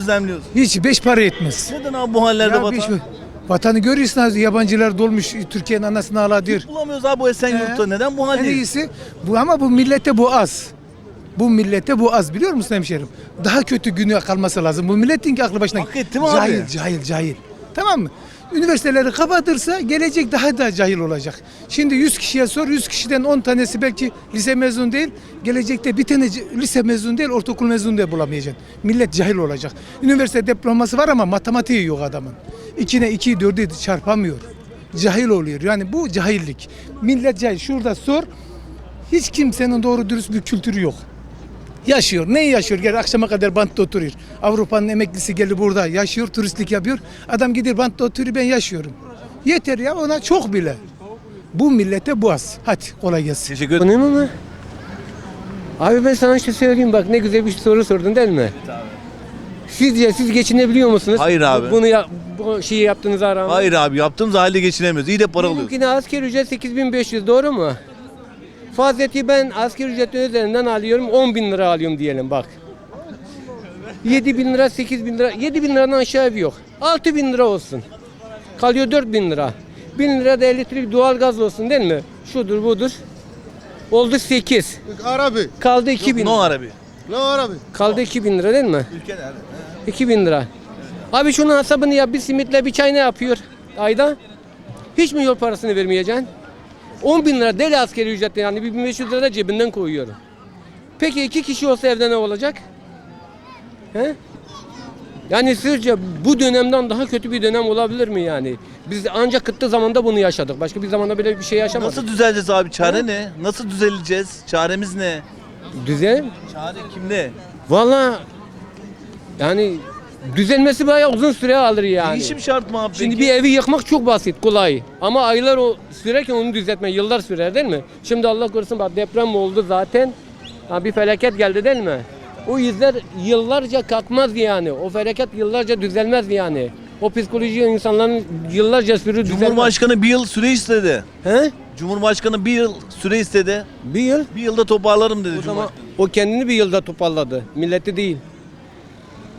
Özlemliyoruz. Hiç beş para etmez. Neden abi bu hallerde Ya vatan? beş- vatanı görüyorsun abi, yabancılar dolmuş Türkiye'nin anasını ağlatıyor. Bulamıyoruz abi bu Esenyurt'ta. He. Neden bu En haldeyiz? iyisi bu ama bu millete bu az. Bu millete bu az biliyor musun hemşerim? Daha kötü günü kalması lazım. Bu milletin ki aklı başına. Hak etti mi abi? cahil, Cahil, cahil, Tamam mı? Üniversiteleri kapatırsa gelecek daha da cahil olacak. Şimdi 100 kişiye sor, 100 kişiden 10 tanesi belki lise mezun değil. Gelecekte bir tane lise mezun değil, ortaokul mezun değil bulamayacaksın. Millet cahil olacak. Üniversite diploması var ama matematiği yok adamın. İkine iki, dördü çarpamıyor. Cahil oluyor. Yani bu cahillik. Millet cahil. Şurada sor. Hiç kimsenin doğru dürüst bir kültürü yok. Yaşıyor. Ne yaşıyor? Gel akşama kadar bantta oturuyor. Avrupa'nın emeklisi geldi burada yaşıyor, turistlik yapıyor. Adam gidiyor bantta oturuyor ben yaşıyorum. Yeter ya ona çok bile. Bu millete bu az. Hadi kolay gelsin. Teşekkür ederim. Konuyu mu? Abi ben sana şu söyleyeyim bak ne güzel bir soru sordun değil mi? Sizce siz geçinebiliyor musunuz? Hayır abi. Bunu ya, bu şeyi yaptığınıza rağmen. Hayır abi yaptığımız halde geçinemiyoruz. İyi de para alıyoruz. Benimkine asgari ücret 8500 doğru mu? Fazleti ben asgari ücretin üzerinden alıyorum 10 bin lira alıyorum diyelim bak. 7 bin lira 8 bin lira 7 bin liradan aşağı ev yok. 6 bin lira olsun. Kalıyor 4 bin lira. 1000 lira da elektrik doğalgaz olsun değil mi? Şudur budur. Oldu 8. Arabi. Kaldı 2 bin. No Arabi. Ne Arabi? Kaldı 2000 lira değil mi? Ülkede 2000 lira. Abi şunun hesabını yap. Bir simitle bir çay ne yapıyor ayda? Hiç mi yol parasını vermeyeceksin? 10 bin lira deli askeri ücret yani 1500 lira da cebinden koyuyorum. Peki iki kişi olsa evde ne olacak? He? Yani sizce bu dönemden daha kötü bir dönem olabilir mi yani? Biz ancak kıtlı zamanda bunu yaşadık. Başka bir zamanda böyle bir şey yaşamadık. Nasıl düzeleceğiz abi? Çare ne? Nasıl düzeleceğiz? Çaremiz ne? Düzen? Çare kimde? Valla yani düzelmesi bayağı uzun süre alır yani. Değişim şart mı abi Şimdi peki? bir evi yıkmak çok basit, kolay. Ama aylar o sürerken onu düzeltme yıllar sürer değil mi? Şimdi Allah korusun bak deprem oldu zaten. Ha, bir felaket geldi değil mi? O yüzler yıllarca kalkmaz yani. O felaket yıllarca düzelmez yani. O psikoloji insanların yıllarca sürü düzelmez. Cumhurbaşkanı bir yıl süre istedi. He? Cumhurbaşkanı bir yıl süre istedi. Bir yıl. Bir yılda toparlarım dedi O zaman Cumhurbaşkanı. o kendini bir yılda toparladı. Milleti değil.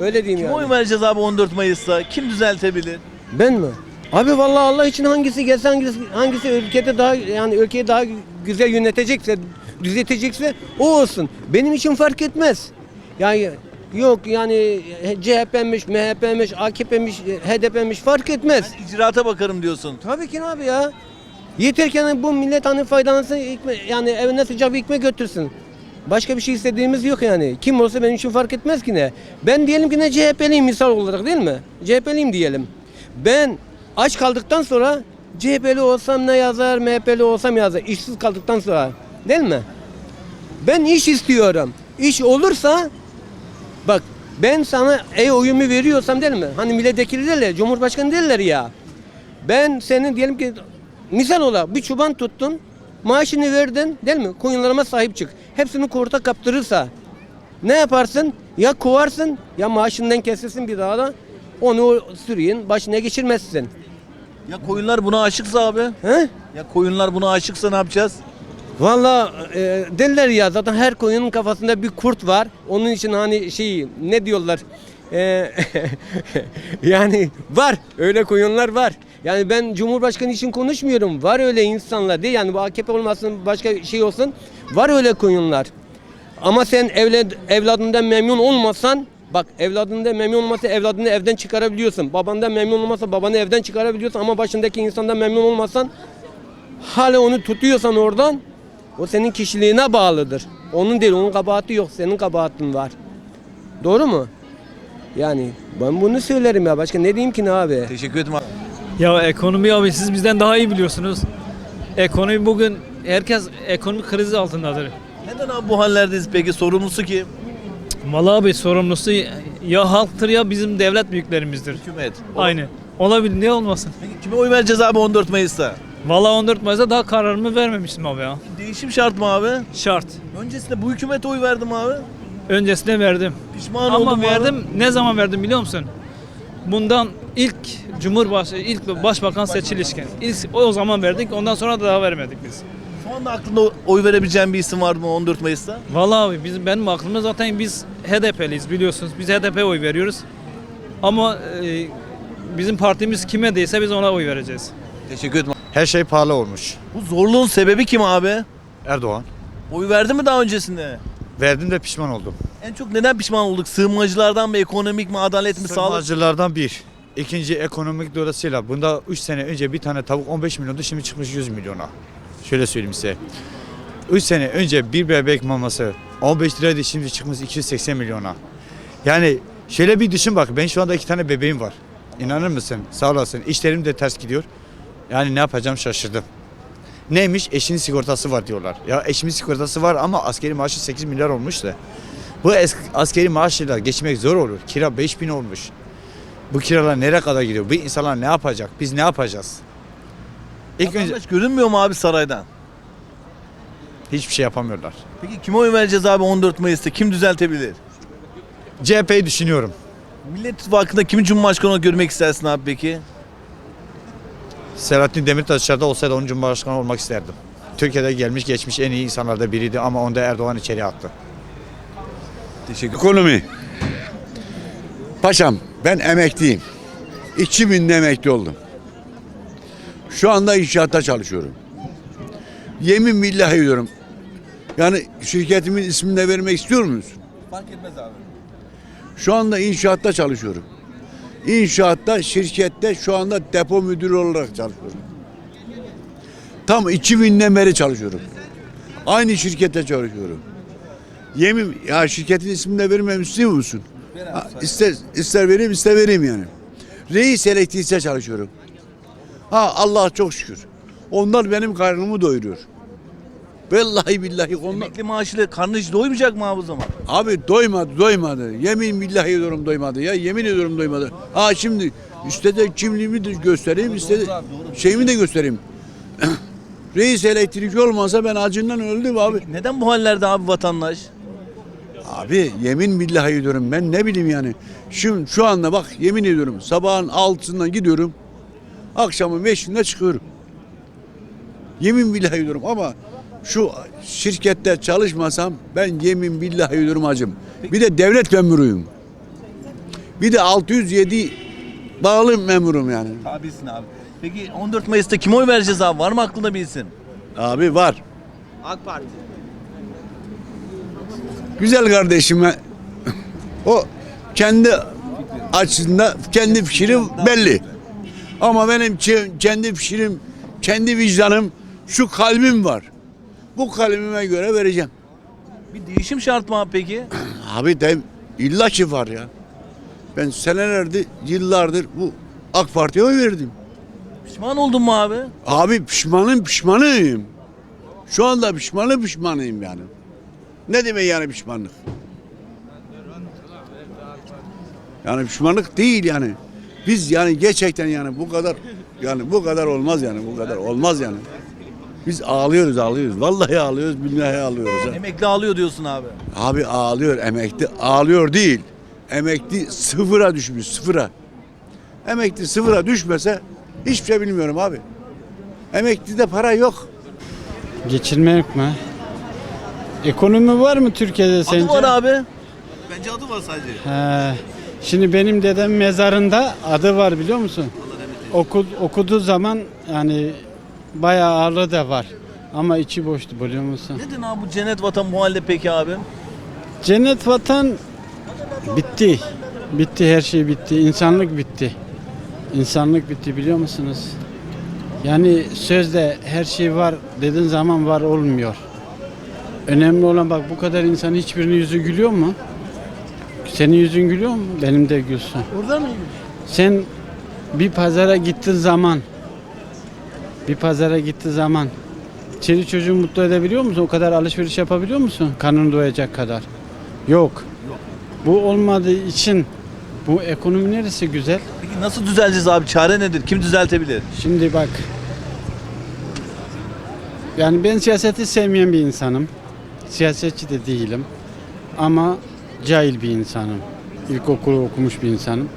Öyle diyeyim Kime yani. oy vereceğiz abi 14 Mayıs'ta? Kim düzeltebilir? Ben mi? Abi vallahi Allah için hangisi gelse hangisi, hangisi ülkede daha yani ülkeyi daha güzel yönetecekse, düzeltecekse o olsun. Benim için fark etmez. Yani yok yani CHP'miş, MHP'miş, AKP'miş, HDP'miş fark etmez. Ben icraata bakarım diyorsun. Tabii ki abi ya. Yeter ki hani bu millet hani faydalansın, ekme- yani evine sıcak bir ekmek götürsün. Başka bir şey istediğimiz yok yani. Kim olsa benim için fark etmez ki ne. Ben diyelim ki ne CHP'liyim misal olarak değil mi? CHP'liyim diyelim. Ben aç kaldıktan sonra CHP'li olsam ne yazar, MHP'li olsam yazar. İşsiz kaldıktan sonra değil mi? Ben iş istiyorum. İş olursa bak ben sana ey oyumu veriyorsam değil mi? Hani milletvekili derler, cumhurbaşkanı derler ya. Ben senin diyelim ki misal olarak bir çoban tuttun, maaşını verdin değil mi? Koyunlarıma sahip çık. Hepsini kurta kaptırırsa ne yaparsın? Ya kovarsın ya maaşından kesilsin bir daha da onu sürüyün başına geçirmezsin. Ya koyunlar buna aşıksa abi? He? Ya koyunlar buna aşıksa ne yapacağız? Valla e, derler ya zaten her koyunun kafasında bir kurt var. Onun için hani şey ne diyorlar? E, yani var öyle koyunlar var. Yani ben Cumhurbaşkanı için konuşmuyorum. Var öyle insanlar değil yani bu AKP olmasın başka şey olsun. Var öyle koyunlar. Ama sen evlad, evladından memnun olmasan bak evladından memnun olmasa evladını evden çıkarabiliyorsun. Babandan memnun olmasa babanı evden çıkarabiliyorsun ama başındaki insandan memnun olmasan hala onu tutuyorsan oradan o senin kişiliğine bağlıdır. Onun değil, onun kabahati yok, senin kabahatin var. Doğru mu? Yani ben bunu söylerim ya. Başka ne diyeyim ki ne abi? Teşekkür ederim abi. Ya ekonomi abi siz bizden daha iyi biliyorsunuz. Ekonomi bugün herkes ekonomik kriz altındadır. Neden abi bu hallerdeyiz peki? Sorumlusu kim? Vallahi abi sorumlusu ya halktır ya bizim devlet büyüklerimizdir. Hükümet. Aynı. Olabilir niye olmasın? Peki kime oy vereceğiz abi 14 Mayıs'ta? Vallahi 14 Mayıs'ta daha kararımı vermemiştim abi ya. Değişim şart mı abi? Şart. Öncesinde bu hükümete oy verdim abi. Öncesinde verdim. Pişman oldum Ama abi. verdim. Ne zaman verdim biliyor musun? Bundan ilk Cumhurbaşkanı, ilk başbakan seçilişken. İlk o zaman verdik. Ondan sonra da daha vermedik biz. Şu anda aklında oy verebileceğim bir isim var mı 14 Mayıs'ta? Vallahi abi bizim benim aklımda zaten biz HDP'liyiz biliyorsunuz. Biz HDP oy veriyoruz. Ama e, bizim partimiz kime değilse biz ona oy vereceğiz. Teşekkür ederim. Her şey pahalı olmuş. Bu zorluğun sebebi kim abi? Erdoğan. Oy verdi mi daha öncesinde? Verdim de pişman oldum. En çok neden pişman olduk? Sığınmacılardan mı, ekonomik mi, adalet mi, sağlık? Sığınmacılardan bir. İkinci ekonomik dolayısıyla bunda 3 sene önce bir tane tavuk 15 milyondu şimdi çıkmış 100 milyona. Şöyle söyleyeyim size. 3 sene önce bir bebek maması 15 liraydı şimdi çıkmış 280 milyona. Yani şöyle bir düşün bak ben şu anda iki tane bebeğim var. İnanır mısın? Sağ olasın. İşlerim de ters gidiyor. Yani ne yapacağım şaşırdım. Neymiş? Eşinin sigortası var diyorlar. Ya eşimin sigortası var ama askeri maaşı 8 milyar olmuş da. Bu askeri maaşıyla geçmek zor olur. Kira 5000 olmuş. Bu kiralar nereye kadar gidiyor? Bu insanlar ne yapacak? Biz ne yapacağız? İlk önce Vatandaş görünmüyor mu abi saraydan? hiçbir şey yapamıyorlar. Peki kime oy vereceğiz abi 14 Mayıs'ta? Kim düzeltebilir? CHP'yi düşünüyorum. Millet İttifakı'nda kimi Cumhurbaşkanı olarak görmek istersin abi peki? Selahattin Demirtaş dışarıda olsaydı onun cumhurbaşkanı olmak isterdim. Türkiye'de gelmiş geçmiş en iyi insanlardan biriydi ama onda Erdoğan içeri attı. Teşekkür Ekonomi. Paşam ben emekliyim. 2000'de emekli oldum. Şu anda inşaatta çalışıyorum. Yemin billahi diyorum. Yani şirketimin ismini de vermek istiyor muyuz? Fark etmez abi. Şu anda inşaatta çalışıyorum. İnşaatta şirkette şu anda depo müdürü olarak çalışıyorum. Tam 2000'den beri çalışıyorum. Aynı şirkette çalışıyorum. Yemin ya şirketin ismini de vermem istiyor musun? Ha, ister, ister vereyim ister vereyim yani. Reis elektrikte çalışıyorum. Ha Allah çok şükür. Onlar benim karnımı doyuruyor. Vallahi billahi onlar. Emekli maaşıyla karnı hiç doymayacak mı abi o zaman? Abi doymadı doymadı. Yemin billahi ediyorum doymadı ya. Yemin ediyorum doymadı. Ha şimdi işte de kimliğimi de göstereyim işte de şeyimi de göstereyim. Reis elektrikçi olmasa ben acından öldüm abi. Neden bu hallerde abi vatandaş? Abi yemin billahi ediyorum ben ne bileyim yani. Şimdi şu anda bak yemin ediyorum sabahın altısından gidiyorum. Akşamın beşinde çıkıyorum. Yemin billahi ediyorum ama şu şirkette çalışmasam ben yemin billahi ediyorum acım. Bir de devlet memuruyum. Bir de 607 bağlı memurum yani. Tabisin abi. Peki 14 Mayıs'ta kime oy vereceğiz abi? Var mı aklında bir isim? Abi var. AK Parti. Güzel kardeşime o kendi açısında kendi fikrim belli. Ama benim kendi fikrim, kendi vicdanım, şu kalbim var. Bu kalbime göre vereceğim. Bir değişim şart mı abi peki? Abi de illa ki var ya. Ben senelerdir, yıllardır bu AK Parti'ye oy verdim. Pişman oldun mu abi? Abi pişmanım pişmanıyım. Şu anda pişmanım pişmanıyım yani. Ne demek yani pişmanlık? Yani pişmanlık değil yani. Biz yani gerçekten yani bu kadar yani bu kadar olmaz yani bu kadar olmaz yani. Biz ağlıyoruz ağlıyoruz. Vallahi ağlıyoruz billahi ağlıyoruz. ha. Emekli ağlıyor diyorsun abi. Abi ağlıyor emekli ağlıyor değil. Emekli sıfıra düşmüş sıfıra. Emekli sıfıra düşmese hiçbir şey bilmiyorum abi. Emeklide para yok. Geçirmek mi? Ekonomi var mı Türkiye'de sence? Adı var abi. Bence adı var sadece. He. Şimdi benim dedem mezarında adı var biliyor musun? Oku, okuduğu zaman yani bayağı ağırlığı da var. Ama içi boştu biliyor musun? Neden abi bu cennet vatan bu halde peki abi? Cennet vatan bitti. Bitti her şey bitti. İnsanlık bitti. İnsanlık bitti biliyor musunuz? Yani sözde her şey var dediğin zaman var olmuyor. Önemli olan bak bu kadar insan hiçbirinin yüzü gülüyor mu? Senin yüzün gülüyor mu? Benim de gülsün. Orada mı? Sen bir pazara gittiğin zaman bir pazara gittiğin zaman çeli çocuğu mutlu edebiliyor musun? O kadar alışveriş yapabiliyor musun? Karnın doyacak kadar. Yok. Bu olmadığı için bu ekonomi neresi güzel? Peki nasıl düzeleceğiz abi? Çare nedir? Kim düzeltebilir? Şimdi bak. Yani ben siyaseti sevmeyen bir insanım. Siyasetçi de değilim. Ama cahil bir insanım. İlkokulu okumuş bir insanım.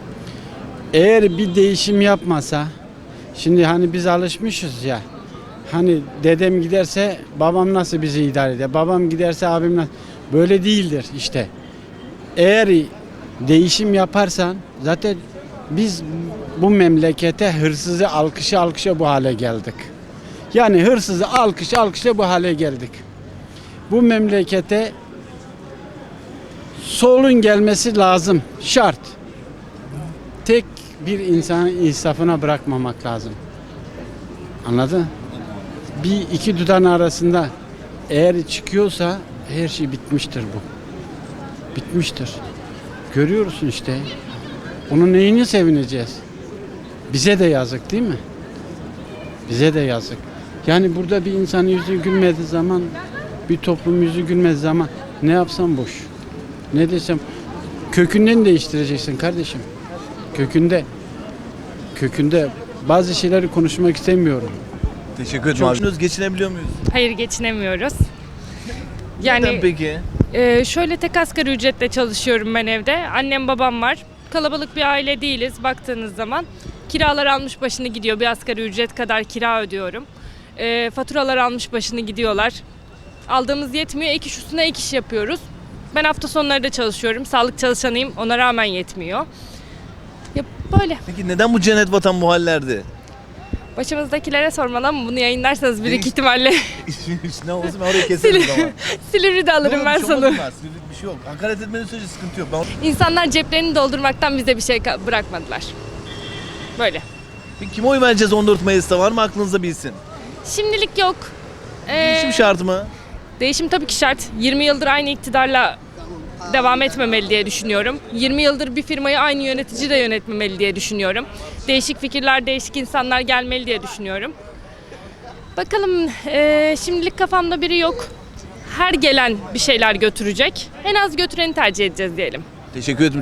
Eğer bir değişim yapmasa, şimdi hani biz alışmışız ya. Hani dedem giderse babam nasıl bizi idare eder? Babam giderse abim nasıl? Böyle değildir işte. Eğer değişim yaparsan zaten biz bu memlekete hırsızı alkışa alkışa bu hale geldik. Yani hırsızı alkış alkışa bu hale geldik. Bu memlekete solun gelmesi lazım. Şart. Tek bir insanın insafına bırakmamak lazım. Anladın? Bir iki dudağın arasında eğer çıkıyorsa her şey bitmiştir bu. Bitmiştir. Görüyorsun işte. Onun neyini sevineceğiz? Bize de yazık değil mi? Bize de yazık. Yani burada bir insanın yüzü gülmediği zaman, bir toplum yüzü gülmediği zaman ne yapsam boş. Ne desem kökünden değiştireceksin kardeşim. Kökünde kökünde bazı şeyleri konuşmak istemiyorum. Teşekkür ederim abi. Geçinebiliyor muyuz? Hayır geçinemiyoruz. Neden Yani peki? e, şöyle tek asgari ücretle çalışıyorum ben evde. Annem babam var. Kalabalık bir aile değiliz baktığınız zaman. Kiralar almış başını gidiyor. Bir asgari ücret kadar kira ödüyorum. E, faturalar almış başını gidiyorlar. Aldığımız yetmiyor. Ek iş üstüne ek iş yapıyoruz. Ben hafta sonları da çalışıyorum. Sağlık çalışanıyım. Ona rağmen yetmiyor. Ya böyle. Peki neden bu cennet vatan bu hallerde? Başımızdakilere sormalı ama bunu yayınlarsanız büyük ihtimalle ne olsun ben orayı keserim o zaman. Silivri'de alırım ben bir şey sana. olmaz bunlar, sinirlik bir şey yok. Hakaret etmenin sürece sıkıntı yok. Ben... İnsanlar ceplerini doldurmaktan bize bir şey ka- bırakmadılar. Böyle. Peki kime oy vereceğiz 14 Mayıs'ta var mı aklınızda bilsin? Şimdilik yok. Ee, Değişim şart mı? Değişim tabii ki şart. 20 yıldır aynı iktidarla devam etmemeli diye düşünüyorum. 20 yıldır bir firmayı aynı yönetici de yönetmemeli diye düşünüyorum. Değişik fikirler, değişik insanlar gelmeli diye düşünüyorum. Bakalım ee, şimdilik kafamda biri yok. Her gelen bir şeyler götürecek. En az götüreni tercih edeceğiz diyelim. Teşekkür ederim.